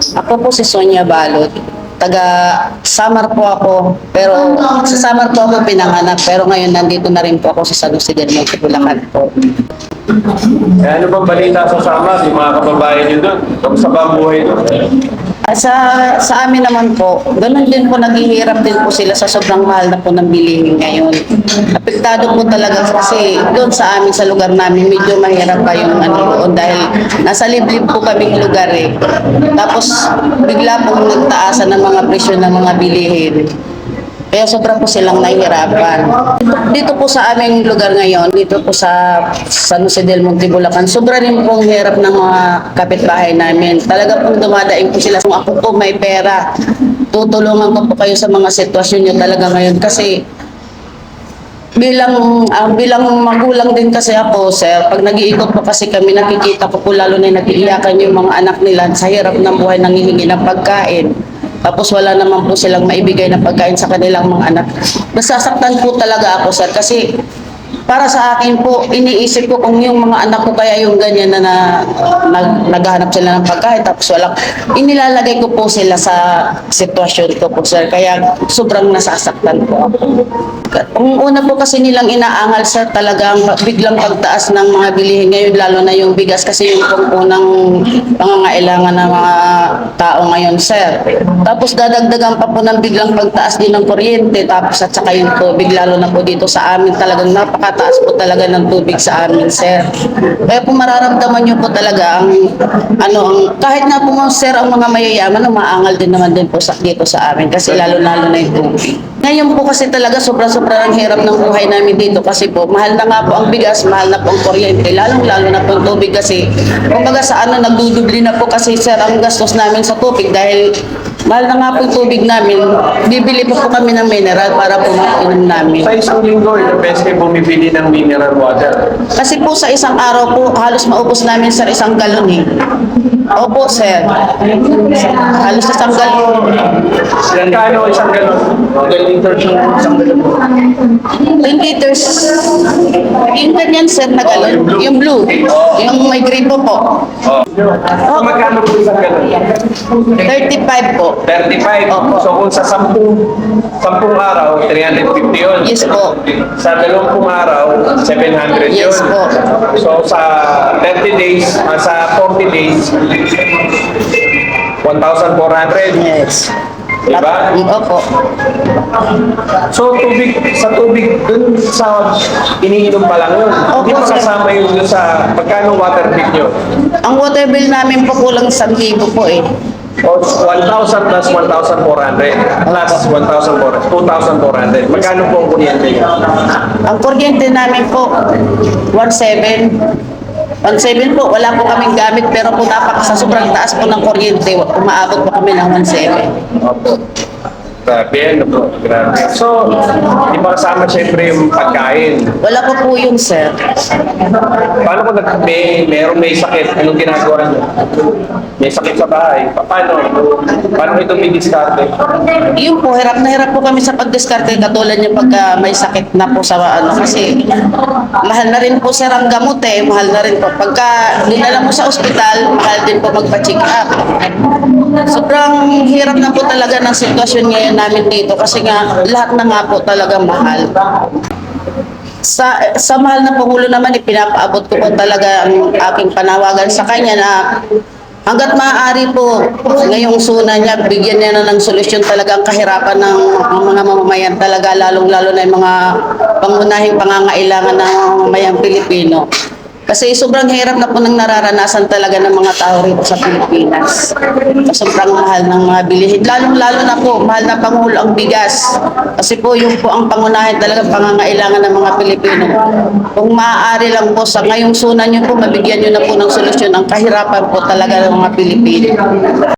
Ako po si Sonia Balot. Taga Samar po ako, pero sa Samar po ako pinanganak, pero ngayon nandito na rin po ako sa San Jose del Monte, Bulacan po. Eh, ano bang balita sa Samar, yung mga kababayan nyo doon? Kamusta ba ang buhay doon? Sa, sa amin naman po, ganun din po naghihirap din po sila sa sobrang mahal na po ng bilihin ngayon. Apektado po talaga kasi doon sa amin, sa lugar namin, medyo mahirap pa yung ano doon dahil nasa liblib po kaming lugar eh. Tapos bigla pong nagtaasan ng mga presyo ng mga bilihin. Kaya sobra po silang nahihirapan. Dito po sa aming lugar ngayon, dito po sa San Jose del Monte, Bulacan, sobra rin pong hirap ng mga kapitbahay namin. Talaga pong dumadaing po sila. Kung ako po may pera, tutulungan ko po kayo sa mga sitwasyon nyo talaga ngayon. Kasi bilang ah, bilang magulang din kasi ako, sir, pag nag-iikot po kasi kami, nakikita ko po lalo na nag-iiyakan yung mga anak nila sa hirap ng buhay nangihingi ng pagkain. Tapos wala naman po silang maibigay na pagkain sa kanilang mga anak. Nasasaktan po talaga ako, sir, kasi para sa akin po, iniisip ko kung yung mga anak ko kaya yung ganyan na, na nag, naghahanap sila ng pagkain tapos walang, inilalagay ko po sila sa sitwasyon ko po, sir. Kaya sobrang nasasaktan po ako. Ang una po kasi nilang inaangal, sir, talagang biglang pagtaas ng mga bilihin ngayon, lalo na yung bigas kasi yung pong unang pangangailangan ng mga tao ngayon, sir. Tapos dadagdagan pa po ng biglang pagtaas din ng kuryente, tapos at saka yung tubig, lalo na po dito sa amin, talagang napakataas po talaga ng tubig sa amin, sir. Kaya po mararamdaman nyo po talaga ang, ano, ang, kahit na po, sir, ang mga mayayaman, umaangal din naman din po sa, dito sa amin, kasi lalo-lalo na yung tubig. Ngayon po kasi talaga sobra-sobra ang hirap ng buhay namin dito kasi po mahal na nga po ang bigas, mahal na po ang kuryente, lalong-lalo na po ang tubig kasi kumbaga sa ano nagdudubli na po kasi sir ang gastos namin sa tubig dahil mahal na nga po yung tubig namin, bibili po po kami ng mineral para po mainom namin. Sa isang linggo, ilang beses kayo bumibili ng mineral water? Kasi po sa isang araw po halos maubos namin sir isang galon eh. Opo sir, halos isang galon. Kano isang galon? Ilang liters yung isang galon? 10 liters. Yung ganyan sir na galon, yung blue, yung may gripo po. Oh. So, magkano po isang galon? 35 po. 35. Opo. So kung sa 10, 10 araw, 350 yun. Yes po. Sa 20 araw, 700 yun. Yes po. So sa 30 days, ah, sa 40 days, 1,400. Yes. Diba? Opo. So tubig, sa tubig, dun sa iniinom pa lang yun. Opo, Hindi pa sir. kasama yung dun sa pagkano water bill nyo. Ang water bill namin po kulang 1,000 po eh. O 1,000 plus 1,400 plus 1,400, 2,400. Magkano po ang kuryente nyo? Ang kuryente namin po, 1,700. 1,700 po, wala po kaming gamit pero po napak sa sobrang taas po ng kuryente, umaabot po kami ng 1,700. Opo. Grabe, ano po? Grabe. So, di ba kasama syempre yung pagkain? Wala po po yun, sir. Paano kung nag- may, meron may sakit? Anong ginagawa nyo? May sakit sa bahay. Pa- Paano? Paano ito may diskarte? Yun po, hirap na hirap po kami sa pagdiskarte katulad yung pagka may sakit na po sa ano kasi mahal na rin po sir ang gamot eh, mahal na rin po. Pagka dinala mo sa ospital, mahal din po magpa-check up. Sobrang hirap na po talaga ng sitwasyon ngayon namin dito kasi nga lahat na nga po talaga mahal. Sa, sa mahal na Pangulo naman, ipinapaabot ko po talaga ang aking panawagan sa kanya na hanggat maaari po, ngayong suna niya, bigyan niya na ng solusyon talaga ang kahirapan ng mga mamamayan talaga, lalong-lalo na yung mga pangunahing pangangailangan ng mamamayang Pilipino. Kasi sobrang hirap na po nang nararanasan talaga ng mga tao rito sa Pilipinas. Sobrang mahal ng mga bilihin. Lalong-lalo na po, mahal na Pangulo ang bigas. Kasi po yung po ang pangunahin talagang pangangailangan ng mga Pilipino. Kung maaari lang po sa ngayong sunan nyo po, mabigyan nyo na po ng solusyon ang kahirapan po talaga ng mga Pilipino.